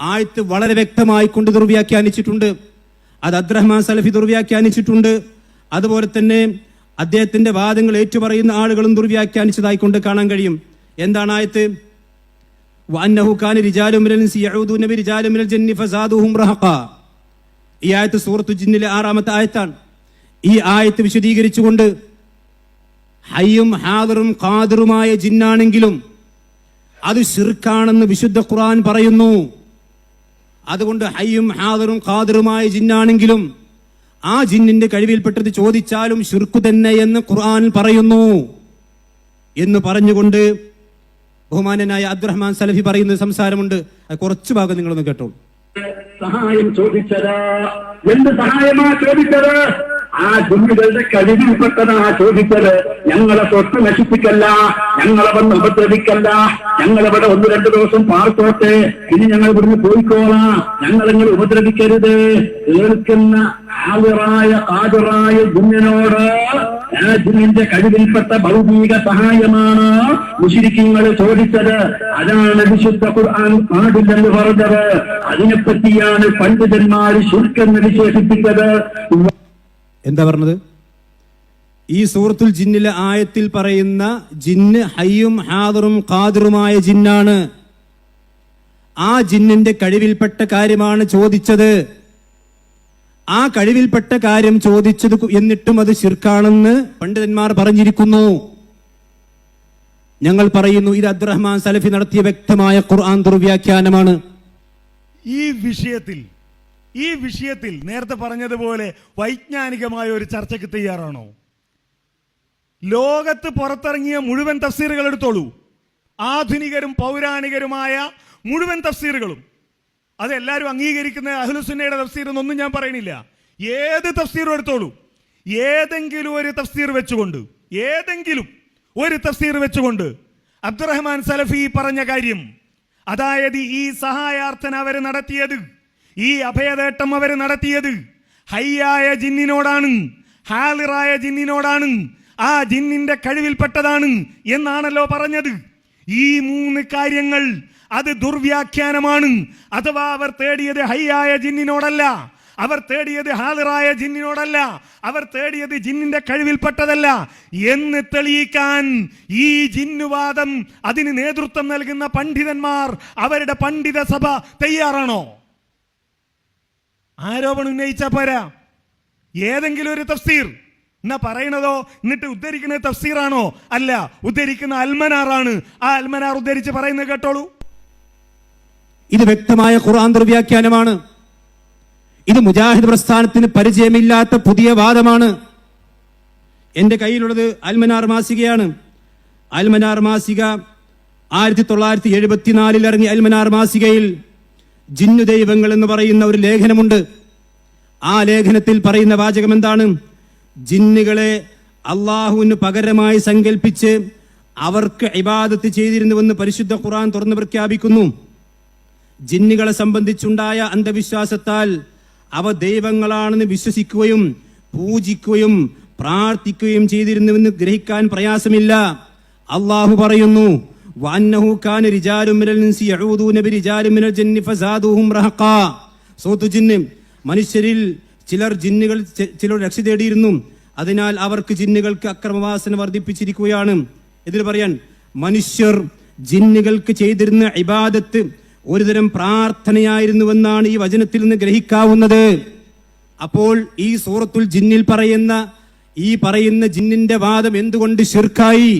ആയത്ത് വളരെ വ്യക്തമായി കൊണ്ട് ദുർവ്യാഖ്യാനിച്ചിട്ടുണ്ട്. അത് അബ്ദുറഹ്മാൻ സലഫി ദുർവ്യാഖ്യാനിച്ചിട്ടുണ്ട്. അതുപോലെ തന്നെ അദ്ദേഹത്തിന്റെ വാദങ്ങൾ ഏറ്റുപറയുന്ന ആളുകളും ദുർവ്യാഖ്യാനിച്ചതായി കൊണ്ട് കാണാൻ കഴിയും. എന്താണ് ആയത്ത്? ഈ ആയത്ത് സൂറത്തു ജിന്നിലെ ആറാമത്തെ ആയത്താണ്. ഈ ആയത്ത് വിശദീകരിച്ചുകൊണ്ട് ഹയ്യും ഹാദറും ഖാദിറുമായ ജിന്നാണെങ്കിലും അത് ഷിർക്കാണെന്ന് വിശുദ്ധ ഖുർആൻ പറയുന്നു. അതുകൊണ്ട് ഹയ്യും ഹാദറും ഖാദറുമായ ജിന്നാണെങ്കിലും ആ ജിന്നിന്റെ കഴിവിൽപ്പെട്ടത് ചോദിച്ചാലും ഷിർക്കു തന്നെ എന്ന് ഖുർആൻ പറയുന്നു. എന്ന് പറഞ്ഞുകൊണ്ട് ബഹുമാനനായ അബ്ദുറഹ്മാൻ സലഫി പറയുന്ന സംസാരമുണ്ട്. കുറച്ചു ഭാഗം നിങ്ങളൊന്ന് കേട്ടോളൂ. സഹായം ചോദിച്ചത്. എന്ത് സഹായമാ ചോദിച്ചത്? ആ ജുമ്മികളുടെ കഴിവിൽപ്പെട്ടതാണ് ചോദിച്ചത്. ഞങ്ങളെ തൊട്ട് നശിപ്പിക്കല്ല ഞങ്ങളെ വന്ന് ഉപദ്രവിക്കല്ല ഞങ്ങളിവിടെ ഒന്ന് രണ്ടു ദിവസം പാർത്തോട്ടെ ഇനി ഞങ്ങൾ ഇവിടുന്ന് പോയിക്കോളാം. ഞങ്ങളെങ്ങനെ ഉപദ്രവിക്കരുത്? കേൾക്കുന്ന ആവിറായ ആതിറായ ജുമ്മിനോട് ജിന്നിന്റെ കഴിവിൽപ്പെട്ട ഭൗതിക സഹായമാണ് മുഷിരിക്കങ്ങൾ ചോദിച്ചത്. അതാണ് വിശുദ്ധ ഖുർആൻ പാടില്ലെന്ന് പറഞ്ഞത്. അതിനെപ്പറ്റിയാണ് പണ്ഡിതന്മാർ ശുൽക്കെന്ന് വിശേഷിപ്പിച്ചത്. എന്താ പറഞ്ഞത്? ഈ സൂറത്തുൽ ജിന്നിലെ ആയത്തിൽ പറയുന്ന ജിന്ന് ഹയ്യും ഹാദറും ഖാദിറുമായ ജിന്നാണ്. ആ ജിന്നിന്റെ കഴിവിൽപ്പെട്ട കാര്യമാണ് ചോദിച്ചത്. ആ കഴിവിൽപ്പെട്ട കാര്യം ചോദിച്ചത് എന്നിട്ടും അത് ശിർക്കാണെന്ന് പണ്ഡിതന്മാർ പറഞ്ഞിരിക്കുന്നു. ഞങ്ങൾ പറയുന്നു ഇത് അബ്ദുറഹ്മാൻ സലഫി നടത്തിയ വ്യക്തമായ ഖുർആൻ ദുർവ്യാഖ്യാനമാണ്. ഈ വിഷയത്തിൽ ഈ വിഷയത്തിൽ നേരത്തെ പറഞ്ഞതുപോലെ വൈജ്ഞാനികമായ ഒരു ചർച്ചയ്ക്ക് തയ്യാറാണോ? ലോകത്ത് പുറത്തിറങ്ങിയ മുഴുവൻ തഫ്സീറുകൾ എടുത്തോളൂ. ആധുനികരും പൗരാണികരുമായ മുഴുവൻ തഫ്സീറുകളും. അത് എല്ലാവരും അംഗീകരിക്കുന്ന അഹ്ലുസുന്നയുടെ തഫ്സീർ എന്നൊന്നും ഞാൻ പറയണില്ല ഏത് തഫ്സീറും എടുത്തോളൂ. ഏതെങ്കിലും ഒരു തഫ്സീർ വെച്ചുകൊണ്ട് ഏതെങ്കിലും ഒരു തഫ്സീർ വെച്ചുകൊണ്ട് അബ്ദുറഹ്മാൻ സലഫി പറഞ്ഞ കാര്യം അതായത് ഈ സഹായാർത്ഥന അവർ നടത്തിയത് ഈ അഭയതേട്ടം അവർ നടത്തിയത്. ഹയ്യായ ജിന്നിനോടാണ് ഹാലിറായ ജിന്നിനോടാണ് ആ ജിന്നിന്റെ കഴിവിൽപ്പെട്ടതാണ് എന്നാണല്ലോ പറഞ്ഞത്. ഈ മൂന്ന് കാര്യങ്ങൾ അത് ദുർവ്യാഖ്യാനമാണ്. അഥവാ അവർ തേടിയത് ഹയ്യായ ജിന്നിനോടല്ല അവർ തേടിയത് ഹാലിറായ ജിന്നിനോടല്ല അവർ തേടിയത് ജിന്നിന്റെ കഴിവിൽപ്പെട്ടതല്ല എന്ന് തെളിയിക്കാൻ ഈ ജിന്നുവാദം അതിന് നേതൃത്വം നൽകുന്ന പണ്ഡിതന്മാർ അവരുടെ പണ്ഡിത സഭ തയ്യാറാണോ? ആരോപണം ഉന്നയിച്ചാ പോരാ? ഏതെങ്കിലും ഒരു തഫ്സീർ. എന്നാ പറയണതോ? എന്നിട്ട് ഉദ്ധരിക്കുന്ന തഫ്സീറാണോ? അല്ല ഉദ്ധരിക്കുന്ന അൽമനാറാണ്. ആ അൽമനാർ ഉദ്ധരിച്ച് പറയുന്നത് കേട്ടോളൂ. ഇത് വ്യക്തമായ ഖുർആൻ ദുർവ്യാഖ്യാനമാണ് ഇത് മുജാഹിദ് പ്രസ്ഥാനത്തിന് പരിചയമില്ലാത്ത പുതിയ വാദമാണ്. എന്റെ കയ്യിലുള്ളത് അൽമനാർ മാസികയാണ്. അൽമനാർ മാസിക ആയിരത്തി തൊള്ളായിരത്തി എഴുപത്തിനാലിൽ ഇറങ്ങിയ അൽമനാർ മാസികയിൽ ജിന്നു ദൈവങ്ങൾ എന്ന് പറയുന്ന ഒരു ലേഖനമുണ്ട്. ആ ലേഖനത്തിൽ പറയുന്ന വാചകം എന്താണ്? ജിന്നുകളെ അള്ളാഹുവിന് പകരമായി സങ്കല്പിച്ച് അവർക്ക് ഇബാദത്ത് ചെയ്തിരുന്നുവെന്ന് പരിശുദ്ധ ഖുറാൻ തുറന്നു പ്രഖ്യാപിക്കുന്നു. ജിന്നുകളെ സംബന്ധിച്ചുണ്ടായ അന്ധവിശ്വാസത്താൽ അവ ദൈവങ്ങളാണെന്ന് വിശ്വസിക്കുകയും പൂജിക്കുകയും പ്രാർത്ഥിക്കുകയും ചെയ്തിരുന്നുവെന്ന് ഗ്രഹിക്കാൻ പ്രയാസമില്ല. അള്ളാഹു പറയുന്നു വഅന്നഹു കാന റിജാലും മിനൽ ഇൻസി യഊദൂന ബിരിജാലിൻ മിനൽ ജന്നി ഫസാദുഹും റഹഖാ സൂറത്തു ജിന്ന് മനുഷ്യരിൽ ചിലർ ജിന്നുകൾ ചിലർ രക്ഷ തേടിയിരുന്നു. അതിനാൽ അവർക്ക് ജിന്നുകൾക്ക് അക്രമവാസന വർദ്ധിപ്പിച്ചിരിക്കുകയാണ്. ഇതിൽ പറയാൻ മനുഷ്യർ ജിന്നുകൾക്ക് ചെയ്തിരുന്ന ഇബാദത്ത് ഒരുതരം പ്രാർത്ഥനയായിരുന്നുവെന്നാണ് ഈ വചനത്തിൽ നിന്ന് ഗ്രഹിക്കാവുന്നത്. അപ്പോൾ ഈ സൂറത്തുൽ ജിന്നിൽ പറയുന്ന ഈ പറയുന്ന ജിന്നിന്റെ വാദം എന്തുകൊണ്ട് ശിർക്കായി?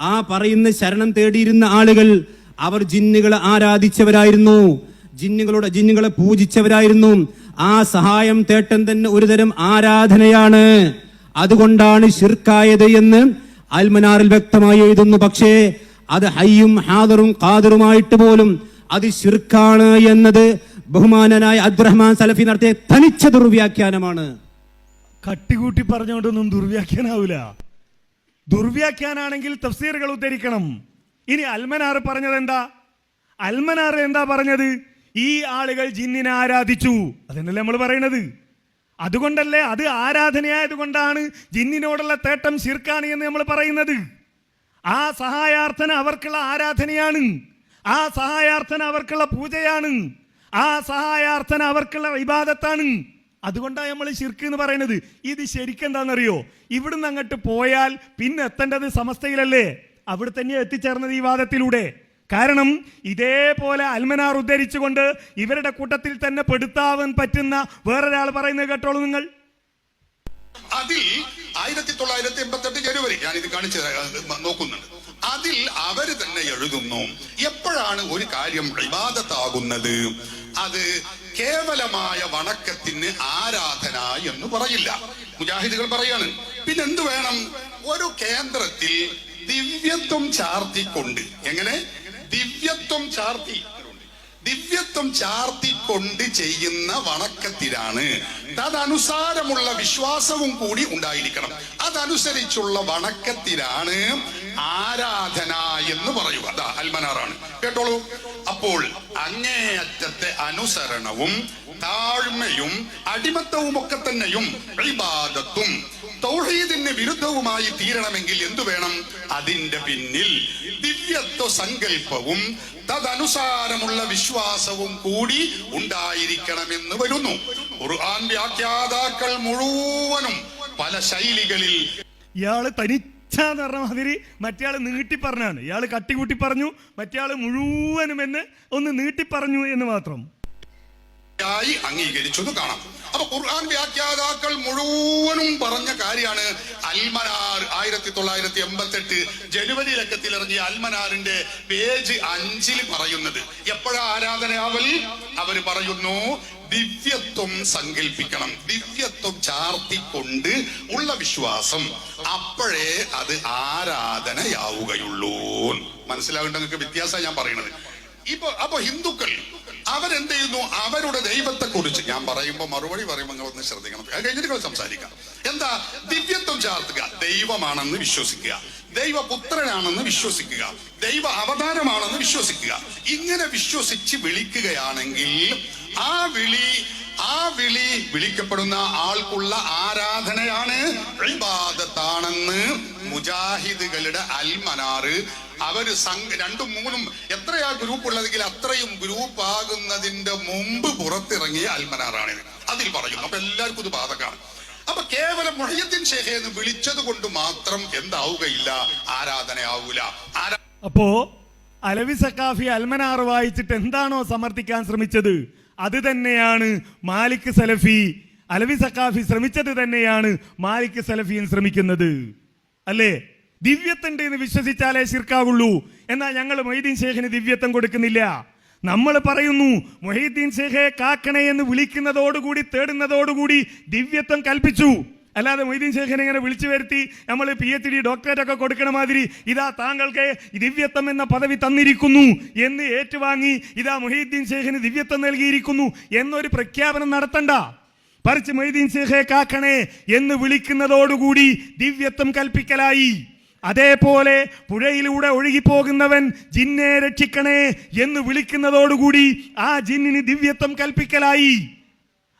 ആ പറയുന്ന ശരണം തേടിയിരുന്ന ആളുകൾ അവർ ജിന്നുകളെ ആരാധിച്ചവരായിരുന്നു. ജിന്നുകളുടെ ജിന്നുകളെ പൂജിച്ചവരായിരുന്നു. ആ സഹായം തേട്ടം തന്നെ ഒരുതരം ആരാധനയാണ്. അതുകൊണ്ടാണ് ഷിർക്കായത് എന്ന് അൽമനാറിൽ വ്യക്തമായി എഴുതുന്നു. പക്ഷേ അത് ഹയ്യും ഹാദറും ഖാദറുമായിട്ട് പോലും അത് ഷിർക്കാണ് എന്നത് ബഹുമാനനായ അബ്ദുറഹ്മാൻ സലഫി നടത്തിയ തനിച്ച ദുർവ്യാഖ്യാനമാണ്. കട്ടികൂട്ടി പറഞ്ഞുകൊണ്ടൊന്നും ദുർവ്യാഖ്യാനാവൂല. ദുർവ്യാഖ്യാനാണെങ്കിൽ തഫ്സീറുകൾ ഉദ്ധരിക്കണം. ഇനി അൽമനാർ പറഞ്ഞത് എന്താ അൽമനാർ എന്താ പറഞ്ഞത്? ഈ ആളുകൾ ജിന്നിനെ ആരാധിച്ചു. അതന്നല്ലേ നമ്മൾ പറയണത് അതുകൊണ്ടല്ലേ അത് ആരാധനയായതുകൊണ്ടാണ് ജിന്നിനോടുള്ള തേട്ടം ശിർക്കാണ് എന്ന് നമ്മൾ പറയുന്നത്. ആ സഹായാർത്ഥന അവർക്കുള്ള ആരാധനയാണ്. ആ സഹായാർത്ഥന അവർക്കുള്ള പൂജയാണ്. ആ സഹായാർത്ഥന അവർക്കുള്ള ഇബാദത്താണ്. അതുകൊണ്ടാണ് നമ്മൾ ശിർക്ക് എന്ന് പറയുന്നത്. ഇത് ശരിക്കെന്താണെന്നറിയോ? ഇവിടുന്ന് അങ്ങോട്ട് പോയാൽ പിന്നെ എത്തേണ്ടത് സമസ്തയിലല്ലേ? അവിടെ തന്നെ എത്തിച്ചേർന്നത് ഈ വാദത്തിലൂടെ. കാരണം ഇതേപോലെ അൽമനാർ ഉദ്ധരിച്ചുകൊണ്ട് ഇവരുടെ കൂട്ടത്തിൽ തന്നെ പെടുത്താവാൻ പറ്റുന്ന വേറൊരാൾ പറയുന്നത് കേട്ടോളൂ നിങ്ങൾ. അതിൽ ആയിരത്തി തൊള്ളായിരത്തി എൺപത്തെട്ട് ജനുവരി ഞാൻ ഇത് കാണിച്ച് നോക്കുന്നുണ്ട്. അതിൽ അവർ തന്നെ എഴുതുന്നു. എപ്പോഴാണ് ഒരു കാര്യം വിവാദത്താകുന്നത് അത് കേവലമായ വണക്കത്തിന് ആരാധന എന്ന് പറയില്ല. മുജാഹിദുകൾ പറയാണ് പിന്നെ എന്ത് വേണം? ഒരു കേന്ദ്രത്തിൽ ദിവ്യത്വം ചാർത്തിക്കൊണ്ട്. എങ്ങനെ? ദിവ്യത്വം ചാർത്തി. ദിവ്യത്വം ചാർത്തിക്കൊണ്ട് ചെയ്യുന്ന വണക്കത്തിലാണ്. തദനുസാരമുള്ള വിശ്വാസവും കൂടി ഉണ്ടായിരിക്കണം. അതനുസരിച്ചുള്ള വണക്കത്തിലാണ് ആരാധന എന്ന് പറയുക. അതാ അൽമനാറാണ്. കേട്ടോളൂ. അപ്പോൾ അങ്ങേയറ്റത്തെ അനുസരണവും താഴ്മയും അടിമത്തവും ഒക്കെ തന്നെയും ഇബാദത്തും തൗഹീദിന് വിരുദ്ധവുമായി തീരണമെങ്കിൽ എന്തു വേണം? അതിന്റെ പിന്നിൽ ദിവ്യത്വ സങ്കല്പവും തദനുസാരമുള്ള വിശ്വാസവും കൂടി ഉണ്ടായിരിക്കണമെന്ന് വരുന്നു. ഖുർആൻ വ്യാഖ്യാതാക്കൾ മുഴുവനും പല ശൈലികളിൽ ഇയാൾ തനിച്ചാന്ന് പറഞ്ഞ മാതിരി മറ്റേയാൾ നീട്ടി പറഞ്ഞാണ് ഇയാൾ കട്ടികൂട്ടി പറഞ്ഞു മറ്റേയാൾ മുഴുവനും എന്ന് ഒന്ന് നീട്ടി പറഞ്ഞു എന്ന് മാത്രം. ആയി അംഗീകരിച്ചത് കാണാം. അപ്പൊ ഖുർആൻ വ്യാഖ്യാതാക്കൾ മുഴുവനും പറഞ്ഞ കാര്യമാണ് അൽമനാർ ആയിരത്തി തൊള്ളായിരത്തി എൺപത്തി എട്ട് ജനുവരി ലക്കത്തിൽ ഇറങ്ങിയ അൽമനാറിന്റെ പേജ് അഞ്ചിൽ പറയുന്നത്. എപ്പോഴാ ആരാധനയാവൽ? അവർ പറയുന്നു ദിവ്യത്വം സങ്കല്പിക്കണം ദിവ്യത്വം ചാർത്തിക്കൊണ്ട് ഉള്ള വിശ്വാസം. അപ്പോഴേ അത് ആരാധനയാവുകയുള്ളൂ മനസ്സിലാവേണ്ട നിങ്ങൾക്ക് വ്യത്യാസമാണ് ഞാൻ പറയുന്നത് ഇപ്പൊ അപ്പൊ ഹിന്ദുക്കൾ അവരെന്ത് ചെയ്യുന്നു? അവരുടെ ദൈവത്തെ കുറിച്ച് ഞാൻ പറയുമ്പോ മറുപടി പറയുമ്പോൾ നിങ്ങൾ ഒന്ന് ശ്രദ്ധിക്കണം. അത് കഴിഞ്ഞിട്ട് സംസാരിക്കാം. എന്താ? ദിവ്യത്വം ചാർത്തുക. ദൈവമാണെന്ന് വിശ്വസിക്കുക. ദൈവപുത്രനാണെന്ന് വിശ്വസിക്കുക. ദൈവ അവതാരമാണെന്ന് വിശ്വസിക്കുക. ഇങ്ങനെ വിശ്വസിച്ച് വിളിക്കുകയാണെങ്കിൽ ആ വിളി ആ വിളി വിളിക്കപ്പെടുന്ന ആൾക്കുള്ള ആരാധനയാണ് ഇബാദത്താണെന്ന് മുജാഹിദുകളുടെ അൽമനാറ്. അവർ രണ്ടും മൂന്നും എത്രയാ ഗ്രൂപ്പ് ഉള്ളതെങ്കിൽ അത്രയും ഗ്രൂപ്പ് ആകുന്നതിന്റെ മുമ്പ് പുറത്തിറങ്ങിയ അൽമനാറാണിത് അതിൽ പറയുന്നു. അപ്പൊ എല്ലാവർക്കും ഇത് ബാധകമാണ്. അപ്പൊ കേവലം മൊഹീദ്ദീൻ ഷേഖെ എന്ന് വിളിച്ചത് കൊണ്ട് മാത്രം എന്താവുകയില്ല. ആരാധനയാവൂല. ആരാ അപ്പോ അലവി സക്കാഫി അൽമനാർ വായിച്ചിട്ട് എന്താണോ സമർത്ഥിക്കാൻ ശ്രമിച്ചത്? അത് തന്നെയാണ് മാലിക് സലഫി. അലവി സക്കാഫി ശ്രമിച്ചത് തന്നെയാണ് മാലിക് സലഫിയും ശ്രമിക്കുന്നത്. അല്ലേ? ദിവ്യത്തുണ്ട് എന്ന് വിശ്വസിച്ചാലേ ശിർക്കാവുള്ളൂ. എന്നാൽ ഞങ്ങൾ മൊഹീദ്ദീൻ ഷേഖിന് ദിവ്യത്വം കൊടുക്കുന്നില്ല. നമ്മൾ പറയുന്നു മൊഹീദ്ദീൻ ഷേഖെ കാക്കണേ എന്ന് വിളിക്കുന്നതോടുകൂടി തേടുന്നതോടുകൂടി ദിവ്യത്വം കൽപ്പിച്ചു. അല്ലാതെ മൊയ്തീൻ ശേഖരനെ ഇങ്ങനെ വിളിച്ചു വരുത്തി നമ്മൾ പി എച്ച് ഡി ഡോക്ടറേറ്റ് ഒക്കെ കൊടുക്കണ മാതിരി ഇതാ താങ്കൾക്ക് ദിവ്യത്വം എന്ന പദവി തന്നിരിക്കുന്നു എന്ന് ഏറ്റുവാങ്ങി ഇതാ മൊഹീദ്ദീൻ ശേഖന് ദിവ്യത്വം നൽകിയിരിക്കുന്നു എന്നൊരു പ്രഖ്യാപനം നടത്തണ്ട. പറിച്ച് മൊയ്തീൻ കാക്കണേ എന്ന് വിളിക്കുന്നതോടുകൂടി ദിവ്യത്വം കൽപ്പിക്കലായി. അതേപോലെ പുഴയിലൂടെ ഒഴുകിപ്പോകുന്നവൻ ജിന്നെ രക്ഷിക്കണേ എന്ന് വിളിക്കുന്നതോടുകൂടി ആ ജിന്നിന് ദിവ്യത്വം കൽപ്പിക്കലായി.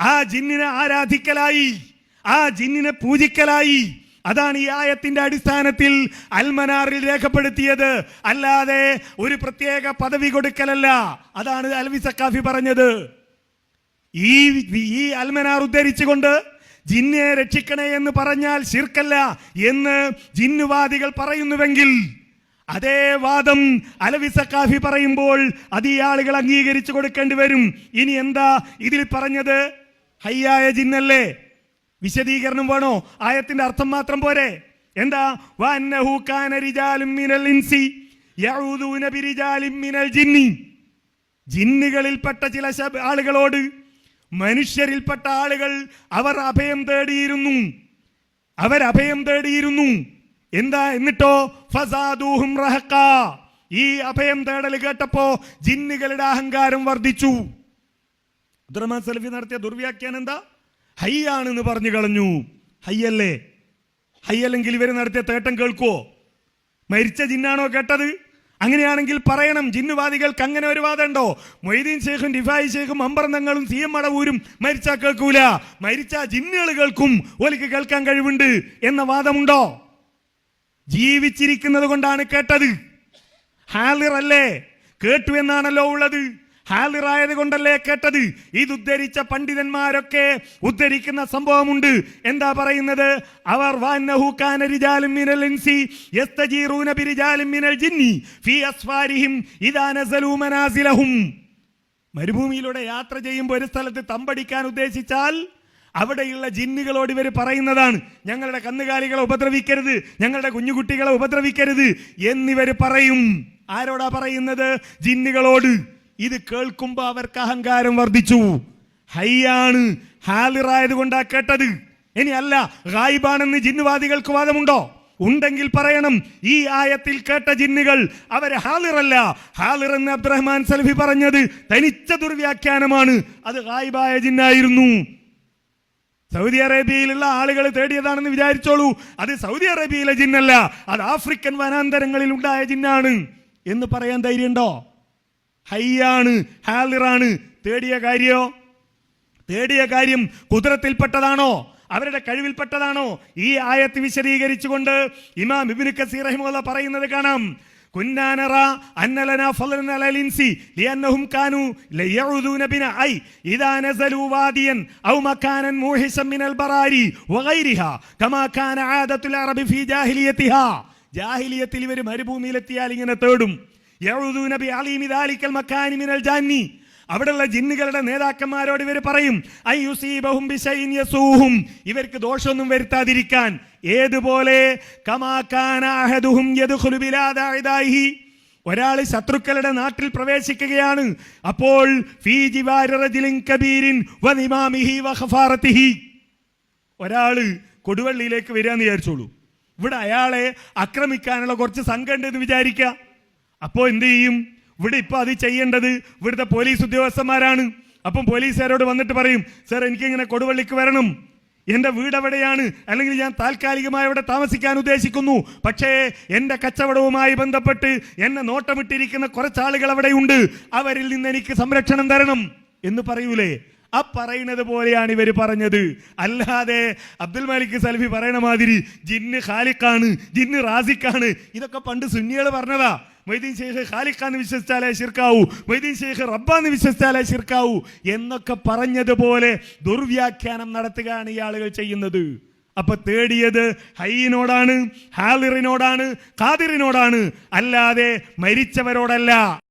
ആ ജിന്നിനെ ആരാധിക്കലായി. ആ ജിന്നിനെ പൂജിക്കലായി. അതാണ് ഈ ആയത്തിന്റെ അടിസ്ഥാനത്തിൽ അൽമനാറിൽ രേഖപ്പെടുത്തിയത്. അല്ലാതെ ഒരു പ്രത്യേക പദവി കൊടുക്കലല്ല. അതാണ് അൽവി സക്കാഫി പറഞ്ഞത്. ഈ ഈ അൽമനാർ ഉദ്ധരിച്ചുകൊണ്ട് ജിന്നെ രക്ഷിക്കണേ എന്ന് പറഞ്ഞാൽ ശിർക്കല്ല എന്ന് ജിന്നുവാദികൾ പറയുന്നുവെങ്കിൽ അതേ വാദം അലവി സക്കാഫി പറയുമ്പോൾ അത് ഈ ആളുകൾ അംഗീകരിച്ചു കൊടുക്കേണ്ടി വരും. ഇനി എന്താ ഇതിൽ പറഞ്ഞത്? ഹയ്യായ ജിന്നല്ലേ? വിശദീകരണം വേണോ? ആയത്തിന്റെ അർത്ഥം മാത്രം പോരെ. എന്താ? ജിന്നുകളിൽപ്പെട്ട ചില ആളുകളോട് മനുഷ്യരിൽപ്പെട്ട ആളുകൾ അവർ അഭയം തേടിയിരുന്നു. അവർ അഭയം തേടിയിരുന്നു. എന്താ? എന്നിട്ടോ ഫസാദൂഹും റഹക്ക ഈ അഭയം തേടൽ കേട്ടപ്പോ ജിന്നുകളുടെ അഹങ്കാരം വർദ്ധിച്ചു. അബ്ദുറഹ്മാൻ സലഫി നടത്തിയ ദുർവ്യാഖ്യാനം എന്താ? ഹയ്യാണെന്ന് പറഞ്ഞു കളഞ്ഞു. ഹയ്യല്ലേ? ഹയ്യല്ലെങ്കിൽ ഇവർ നടത്തിയ തേട്ടം കേൾക്കുവോ? മരിച്ച ജിന്നാണോ കേട്ടത്? അങ്ങനെയാണെങ്കിൽ പറയണം ജിന്നുവാദികൾക്ക് അങ്ങനെ ഒരു വാദമുണ്ടോ? മൊയ്തീൻ ഷേഖും ഡിഫായി ഷേഖും അമ്പർന്നങ്ങളും സി എം മടവൂരും മരിച്ചാ കേൾക്കൂല. മരിച്ച ജിന്നുകൾ കേൾക്കും ഓലിക്ക് കേൾക്കാൻ കഴിവുണ്ട് എന്ന വാദമുണ്ടോ? ജീവിച്ചിരിക്കുന്നത് കൊണ്ടാണ് കേട്ടത്. ഹാലിർ അല്ലേ കേട്ടു എന്നാണല്ലോ ഉള്ളത്. ഹാലിറായത് കൊണ്ടല്ലേ കേട്ടത്? ഇത് ഉദ്ധരിച്ച പണ്ഡിതന്മാരൊക്കെ ഉദ്ധരിക്കുന്ന സംഭവമുണ്ട്. എന്താ പറയുന്നത്? അവർ മരുഭൂമിയിലൂടെ യാത്ര ചെയ്യുമ്പോൾ ഒരു സ്ഥലത്ത് തമ്പടിക്കാൻ ഉദ്ദേശിച്ചാൽ അവിടെയുള്ള ജിന്നുകളോട് ഇവർ പറയുന്നതാണ്. ഞങ്ങളുടെ കന്നുകാലികളെ ഉപദ്രവിക്കരുത് ഞങ്ങളുടെ കുഞ്ഞുകുട്ടികളെ ഉപദ്രവിക്കരുത് എന്നിവർ പറയും. ആരോടാ പറയുന്നത്? ജിന്നുകളോട്. ഇത് കേൾക്കുമ്പോൾ അവർക്ക് അഹങ്കാരം വർദ്ധിച്ചു. ഹൈയാണ് ഹാലിറായത് കൊണ്ടാ കേട്ടത്. ഇനി അല്ല ഗായിബാണെന്ന് ജിന്നുവാദികൾക്ക് വാദമുണ്ടോ? ഉണ്ടെങ്കിൽ പറയണം ഈ ആയത്തിൽ കേട്ട ജിന്നുകൾ അവർ ഹാലിറല്ല. ഹാലിർ എന്ന് അബ്ദുറഹ്മാൻ സലഫി പറഞ്ഞത് തനിച്ച ദുർവ്യാഖ്യാനമാണ്. അത് ഗായിബായ ജിന്നായിരുന്നു. സൗദി അറേബ്യയിലുള്ള ആളുകൾ തേടിയതാണെന്ന് വിചാരിച്ചോളൂ. അത് സൗദി അറേബ്യയിലെ ജിന്നല്ല അത് ആഫ്രിക്കൻ വനാന്തരങ്ങളിൽ ഉണ്ടായ ജിന്നാണ്. എന്ന് പറയാൻ ധൈര്യമുണ്ടോ? ഹയ്യാണ് ഹാലിറാണ് തേടിയ കാര്യോ തേടിയ കാര്യം കുതിരത്തിൽപ്പെട്ടതാണോ? അവരുടെ കഴിവിൽപ്പെട്ടതാണോ? ഈ ആയത്ത് വിശദീകരിച്ചുകൊണ്ട് ഇമാം ഇബ്നു കസീർ റഹിമുള്ള പറയുന്നത് കാണാം. ജാഹിലിയത്തിൽ ഇവർ മരുഭൂമിയിലെത്തിയാൽ ഇങ്ങനെ തേടും. യഉദൂന ബി അലീമി ദാലിക്കൽ മക്കാനി മിനൽ ജാന്നി. അവിടെയുള്ള ജിന്നുകളുടെ നേതാക്കന്മാരോട് ഇവർ പറയും. ഇവർക്ക് ദോഷമൊന്നും വരുത്താതിരിക്കാൻ. ഏതുപോലെ. ഒരാൾ ശത്രുക്കളുടെ നാട്ടിൽ പ്രവേശിക്കുകയാണ്. അപ്പോൾ ഒരാൾ കൊടുവള്ളിയിലേക്ക് വരിക എന്ന് വിചാരിച്ചോളൂ. ഇവിടെ അയാളെ ആക്രമിക്കാനുള്ള കുറച്ച് സംഘം ഉണ്ടെന്ന് വിചാരിക്കുക. അപ്പോൾ എന്ത് ചെയ്യും? ഇവിടെ ഇപ്പൊ അത് ചെയ്യേണ്ടത് ഇവിടുത്തെ പോലീസ് ഉദ്യോഗസ്ഥന്മാരാണ്. അപ്പം പോലീസുകാരോട് വന്നിട്ട് പറയും സാർ എനിക്കിങ്ങനെ കൊടുവള്ളിക്ക് വരണം. എന്റെ വീട് എവിടെയാണ്? അല്ലെങ്കിൽ ഞാൻ താൽക്കാലികമായി അവിടെ താമസിക്കാൻ ഉദ്ദേശിക്കുന്നു. പക്ഷേ എന്റെ കച്ചവടവുമായി ബന്ധപ്പെട്ട് എന്നെ നോട്ടമിട്ടിരിക്കുന്ന കുറച്ചാളുകൾ അവിടെയുണ്ട്. അവരിൽ നിന്ന് എനിക്ക് സംരക്ഷണം തരണം. എന്ന് പറയൂലേ? ആ പറയുന്നത് പോലെയാണ് ഇവർ പറഞ്ഞത്. അല്ലാതെ അബ്ദുൽ മാലിക് സൽഫി പറയണ മാതിരി ജിന്ന് ഖാലിഖാണ് ജിന്ന് റാസിഖാണ്. ഇതൊക്കെ പണ്ട് സുന്നികൾ പറഞ്ഞതാ. മൊയ്തീൻ ഷെയ്ഖ് ഖാലിഖാന്ന് വിശ്വസിച്ചാലേ ശിർക്കാവൂ. മൊയ്തീൻ ഷെയ്ഖ് റബ്ബാന്ന് വിശ്വസിച്ചാലേ ശിർക്കാവൂ. എന്നൊക്കെ പറഞ്ഞതുപോലെ ദുർവ്യാഖ്യാനം നടത്തുകയാണ് ഈ ആളുകൾ ചെയ്യുന്നത്. അപ്പൊ തേടിയത് ഹൈനോടാണ് ഹാലിറിനോടാണ് ഖാദിറിനോടാണ്. അല്ലാതെ മരിച്ചവരോടല്ല.